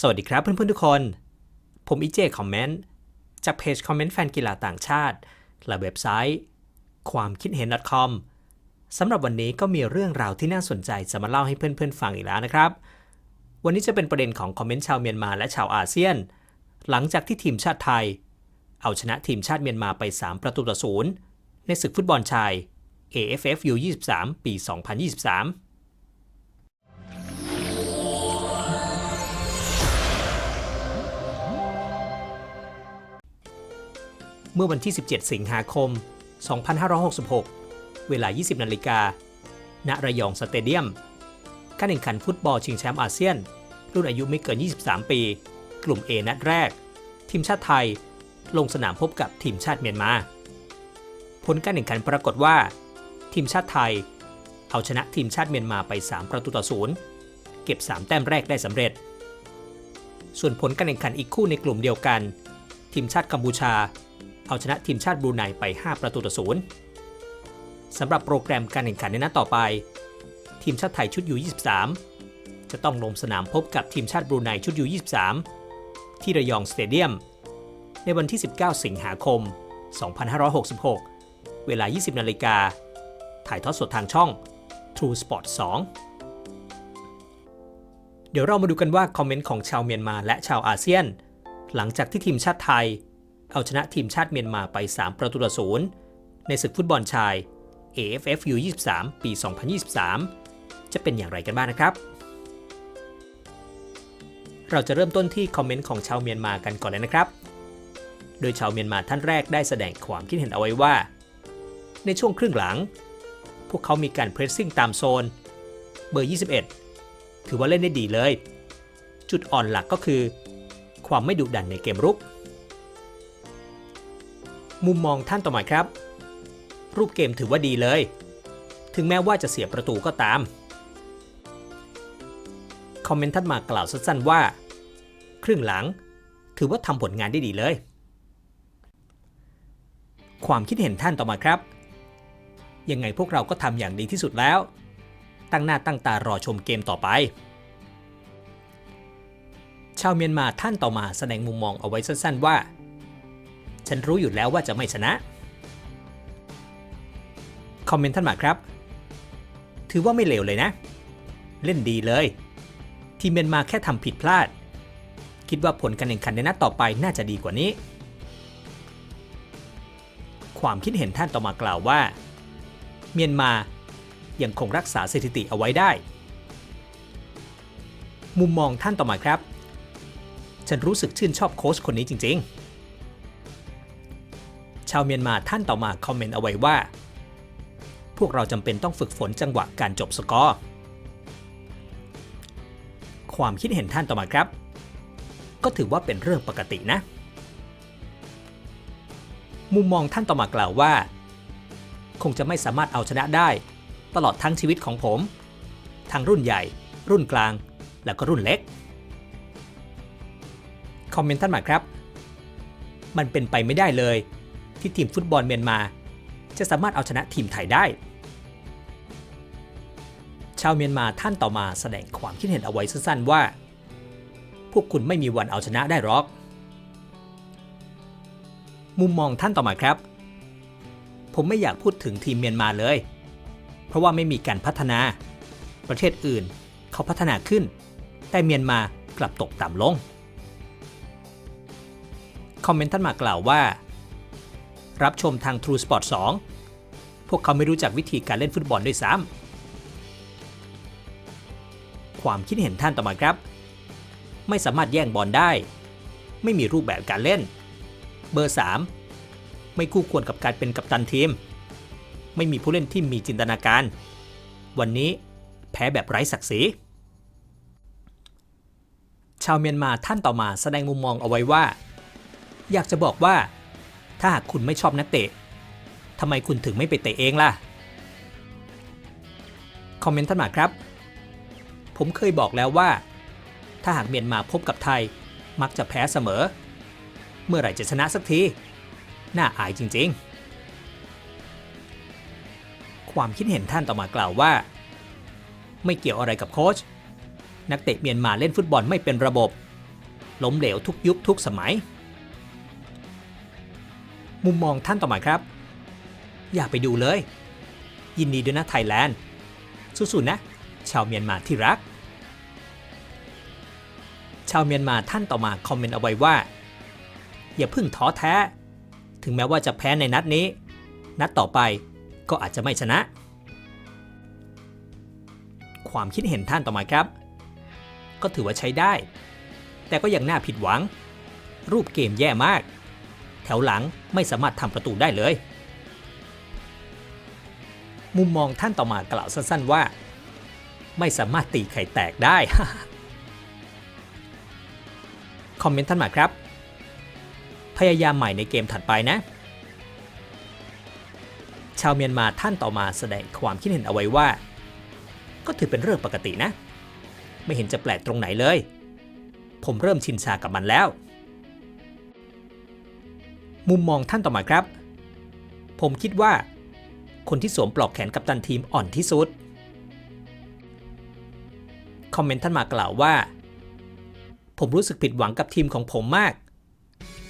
สวัสดีครับเพื่อนๆทุกคน ผมอีเจคอมเมนต์จากเพจคอมเมนต์แฟนกีฬาต่างชาติ และเว็บไซต์ ความคิดเห็น .com สำหรับวันนี้ก็มีเรื่องราวที่น่าสนใจจะมาเล่าให้เพื่อนๆฟังอีกแล้วนะครับ วันนี้จะเป็นประเด็นของคอมเมนต์ชาวเมียนมาและชาวอาเซียน หลังจากที่ทีมชาติไทย เอาชนะทีมชาติเมียนมาไป 3 ประตูต่อศูนย์ในศึกฟุตบอลชาย AFF U23 ปี 2023 เมื่อวันที่ 17 สิงหาคม 2566 เวลา 20 นาฬิกา ณ ระยองสเตเดียม การแข่งขันฟุตบอลชิงแชมป์อาเซียน รุ่นอายุไม่เกิน 23 ปี กลุ่ม A นัดแรก ทีมชาติไทย ลงสนามพบกับทีมชาติเมียนมา ผลการแข่งขันปรากฏว่า ทีมชาติไทย เอาชนะทีมชาติเมียนมาไป 3 ประตูต่อศูนย์เก็บ 3 แต้มแรกได้สำเร็จ ส่วนผลการแข่งขันอีกคู่ในกลุ่มเดียวกัน ทีมชาติกัมพูชา เอาชนะทีมชาติบรูไนไป 5 ประตูต่อศูนย์สำหรับโปรแกรมการแข่งขันในนัดต่อไป ทีมชาติไทยชุดยู23 จะต้องลงสนามพบกับทีมชาติบรูไนชุดยู23 ที่ระยองสเตเดียม ในวันที่ 19 สิงหาคม 2566 เวลา 20 นาฬิกา ถ่ายทอดสดทางช่อง True Sport 2 เดี๋ยวเรามาดูกันว่าคอมเมนต์ของชาวเมียนมาและชาวอาเซียน หลังจากที่ทีมชาติไทย เอาชนะทีมชาติเมียนมาไป 3 ประตูต่อศูนย์ในศึกฟุตบอลชาย AFF U23 ปี 2023 จะเป็นอย่างไรกันบ้างนะครับ เราจะเริ่มต้นที่คอมเมนต์ของชาวเมียนมากันก่อนเลยนะครับ โดยชาวเมียนมาท่านแรกได้แสดงความคิดเห็นเอาไว้ว่า ในช่วงครึ่งหลัง พวกเขามีการเพรสซิ่งตามโซน เบอร์ 21 ถือว่าเล่นได้ดีเลย จุดอ่อนหลักก็คือ ความไม่ดุดันในเกมรุก มุมมองท่านต่อมาครับ รูปเกมถือว่าดีเลย ถึงแม้ว่าจะเสียประตูก็ตาม คอมเมนต์ท่านมากล่าวสั้นๆว่า ครึ่งหลัง ถือว่าทำผลงานได้ดีเลย ความคิดเห็นท่านต่อมาครับ ยังไงพวกเราก็ทำอย่างดีที่สุดแล้ว ตั้งหน้าตั้งตารอชมเกมต่อไปชาวเมียนมาท่านต่อมาแสดงมุมมองเอาไว้สั้น ๆ ว่า ฉันรู้อยู่แล้วว่าจะไม่ชนะ คอมเมนต์ท่านมาครับ ถือว่าไม่เลวเลยนะ เล่นดีเลย ทีมเมียนมาแค่ทำผิดพลาด คิดว่าผลการแข่งขันในนัดต่อไปน่าจะดีกว่านี้ ความคิดเห็นท่านต่อมากล่าวว่า เมียนมายังคงรักษาสถิติเอาไว้ได้ มุมมองท่านต่อมาครับ ฉันรู้สึกชื่นชอบโค้ชคนนี้จริง ๆ ชาวเมียนมาท่านต่อมาคอมเมนต์เอาไว้ว่า พวกเราจำเป็นต้องฝึกฝนจังหวะการจบสกอร์ ความคิดเห็นท่านต่อมาครับ ก็ถือว่าเป็นเรื่องปกตินะ มุมมองท่านต่อมากล่าวว่า คงจะไม่สามารถเอาชนะได้ ตลอดทั้งชีวิตของผม ทั้งรุ่นใหญ่ รุ่นกลาง แล้วก็รุ่นเล็ก คอมเมนต์ท่านมาครับ มันเป็นไปไม่ได้เลย ที่ทีมฟุตบอลเมียนมา จะสามารถเอาชนะทีมไทยได้ ชาวเมียนมาท่านต่อมาแสดงความคิดเห็นเอาไว้สั้นๆว่า พวกคุณไม่มีวันเอาชนะได้หรอก มุมมองท่านต่อมาครับ ผมไม่อยากพูดถึงทีมเมียนมาเลย เพราะว่าไม่มีการพัฒนา ประเทศอื่นเขาพัฒนาขึ้น แต่เมียนมากลับตกต่ำลงคอมเมนต์ท่านมากล่าวว่า รับชมทาง True Sport 2 พวกเขาไม่รู้จักวิธีการเล่นฟุตบอลด้วยซ้ำความคิดเห็นท่านต่อมาครับ ไม่สามารถแย่งบอลได้ ไม่มีรูปแบบการเล่น เบอร์ 3 ไม่คู่ควรกับการเป็นกัปตันทีม ไม่มีผู้เล่นที่มีจินตนาการ วันนี้แพ้แบบไร้ศักดิ์ศรีชาวเมียนมาท่านต่อมาแสดงมุมมองเอาไว้ว่า อยากจะบอกว่า ถ้าหากคุณไม่ชอบนักเตะทำไมคุณถึงไม่ไปเตะเองล่ะ คอมเมนต์ท่านมาครับ ผมเคยบอกแล้วว่า ถ้าหากเมียนมาพบกับไทย มักจะแพ้เสมอ เมื่อไหร่จะชนะสักที น่าอายจริงๆ ความคิดเห็นท่านต่อมากล่าวว่า ไม่เกี่ยวอะไรกับโค้ชนักเตะเมียนมาเล่นฟุตบอลไม่เป็นระบบ ล้มเหลวทุกยุคทุกสมัย มุมมองท่านต่อมาครับ อยากไปดูเลย ยินดีด้วยนะไทยแลนด์ สู้ๆนะ ชาวเมียนมาที่รัก ชาวเมียนมาท่านต่อมาคอมเมนต์เอาไว้ว่า อย่าเพิ่งท้อแท้ ถึงแม้ว่าจะแพ้ในนัดนี้ นัดต่อไปก็อาจจะไม่ชนะ ความคิดเห็นท่านต่อมาครับ ก็ถือว่าใช้ได้ แต่ก็ยังน่าผิดหวัง รูปเกมแย่มาก แถวหลังไม่สามารถทำประตูได้เลย มุมมองท่านต่อมากล่าวสั้นๆว่า ไม่สามารถตีไข่แตกได้ คอมเมนต์ท่านมาครับ พยายามใหม่ในเกมถัดไปนะ ชาวเมียนมาท่านต่อมาแสดงความคิดเห็นเอาไว้ว่า ก็ถือเป็นเรื่องปกตินะ ไม่เห็นจะแปลกตรงไหนเลย ผมเริ่มชินชากับมันแล้ว มุมมองท่านต่อมาครับ ผมคิดว่า คนที่สวมปลอกแขนกัปตันทีมอ่อนที่สุด คอมเมนต์ท่านมากล่าวว่า ผมรู้สึกผิดหวังกับทีมของผมมาก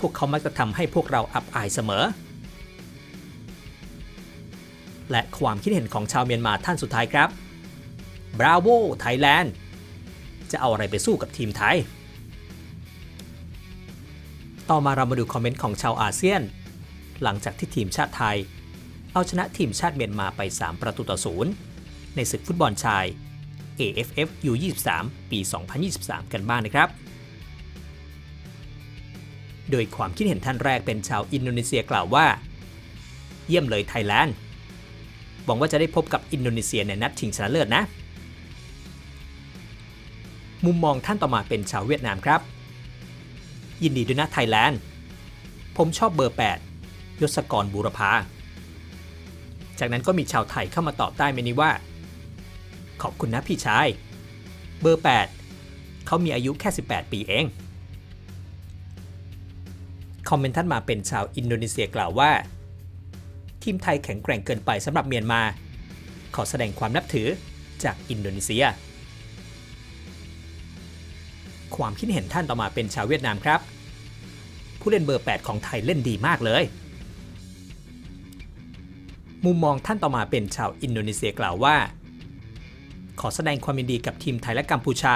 พวกเขามักจะทำให้พวกเราอับอายเสมอ และความคิดเห็นของชาวเมียนมาท่านสุดท้ายครับบราโวไทยแลนด์จะเอาอะไรไปสู้กับทีมไทย ต่อมาเรามาดูคอมเมนต์ของชาวอาเซียน หลังจากที่ทีมชาติไทย เอาชนะทีมชาติเมียนมาไป 3 ประตูต่อศูนย์ในศึกฟุตบอลชาย AFF U23 ปี 2023 กันบ้างนะครับ โดยความคิดเห็นท่านแรกเป็นชาวอินโดนีเซียกล่าวว่า เยี่ยมเลยไทยแลนด์หวังว่าจะได้พบกับอินโดนีเซียในนัดชิงชนะเลิศนะ มุมมองท่านต่อมาเป็นชาวเวียดนามครับ ยินดีด้วยนะไทยแลนด์ ผมชอบเบอร์ 8 ยศกรบูรพา จากนั้นก็มีชาวไทยเข้ามาตอบใต้เมนี้ว่า ขอบคุณนะพี่ชาย เบอร์ 8 เขามีอายุแค่ 18 ปีเอง คอมเมนต์ท่านมาเป็นชาวอินโดนีเซียกล่าวว่า ทีมไทยแข็งแกร่งเกินไปสำหรับเมียนมา ขอแสดงความนับถือจากอินโดนีเซีย ความคิดเห็นท่านต่อมาเป็นชาวเวียดนามครับ ผู้เล่นเบอร์ 8 ของไทยเล่นดีมากเลย มุมมองท่านต่อมาเป็นชาวอินโดนีเซียกล่าวว่า ขอแสดงความยินดีกับทีมไทยและกัมพูชา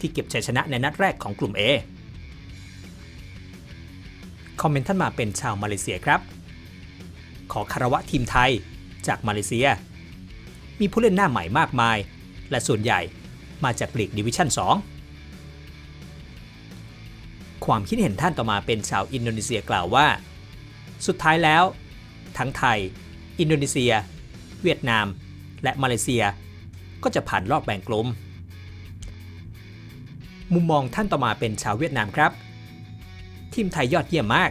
ที่เก็บชัยชนะในนัดแรกของกลุ่ม A คอมเมนต์ท่านมาเป็นชาวมาเลเซียครับ ขอคารวะทีมไทยจากมาเลเซีย มีผู้เล่นหน้าใหม่มากมาย และส่วนใหญ่มาจากลีกดิวิชั่น 2 ความคิดเห็นท่านต่อมาเป็นชาวอินโดนีเซียกล่าวว่า สุดท้ายแล้ว ทั้งไทย อินโดนีเซีย เวียดนาม และมาเลเซีย ก็จะผ่านรอบแบ่งกลุ่มมุมมองท่านต่อมาเป็นชาวเวียดนามครับ ทีมไทยยอดเยี่ยมมาก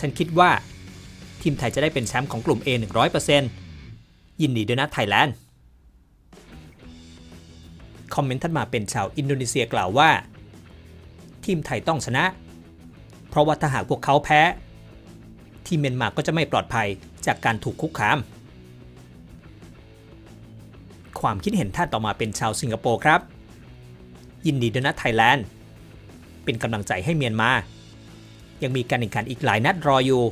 ฉันคิดว่า ทีมไทยจะได้เป็นแชมป์ของกลุ่ม A 100%ยินดีด้วยนะไทยแลนด์ คอมเมนต์ท่านมาเป็นชาวอินโดนีเซียกล่าวว่า ทีมไทยต้องชนะ เพราะว่าถ้าหากพวกเขาแพ้ ทีมเมียนมาก็จะไม่ปลอดภัยจากการถูกคุกคาม ความคิดเห็นท่านต่อมาเป็นชาวสิงคโปร์ครับ ยินดีด้วยนะไทยแลนด์ เป็นกำลังใจให้เมียนมา ยังมีการแข่งขันอีกหลายนัดรออยู่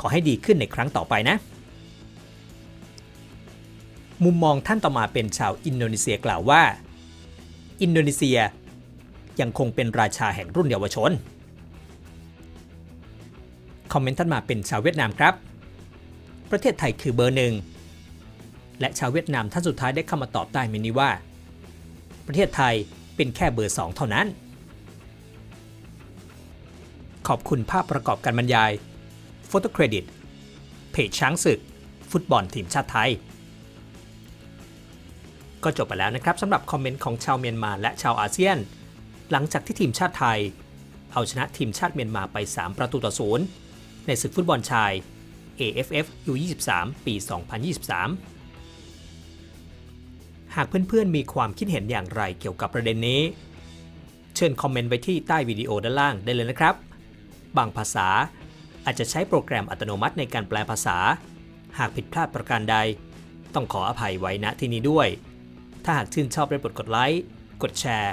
ขอให้ดีขึ้นในครั้งต่อไปนะ มุมมองท่านต่อมาเป็นชาวอินโดนีเซียกล่าวว่า อินโดนีเซีย ยังคงเป็นราชาแห่งรุ่นเยาวชน คอมเมนต์ท่านมาเป็นชาวเวียดนามครับ ประเทศไทยคือเบอร์หนึ่ง และชาวเวียดนามท่านสุดท้ายได้เข้ามาตอบใต้เมนี้ว่า ประเทศไทยเป็นแค่เบอร์สองเท่านั้น ขอบคุณภาพประกอบการบรรยายโฟโต้เครดิตเพจช้างศึก ฟุตบอลทีมชาติไทย ก็จบไปแล้วนะครับสำหรับคอมเมนต์ของชาวเมียนมาและชาวอาเซียน หลังจากที่ทีมชาติไทย เอาชนะทีมชาติเมียนมาไป 3 ประตูต่อศูนย์ในศึกฟุตบอลชาย AFF U23 ปี 2023 หากเพื่อนๆมีความคิดเห็นอย่างไรเกี่ยวกับประเด็นนี้ เชิญคอมเมนต์ไว้ที่ใต้วิดีโอด้านล่างได้เลยนะครับ บางภาษาอาจจะใช้โปรแกรมอัตโนมัติในการแปลภาษา หากผิดพลาดประการใด ต้องขออภัยไว้ณที่นี้ด้วย ถ้าหากชื่นชอบได้โปรดกดไลค์ กดแชร์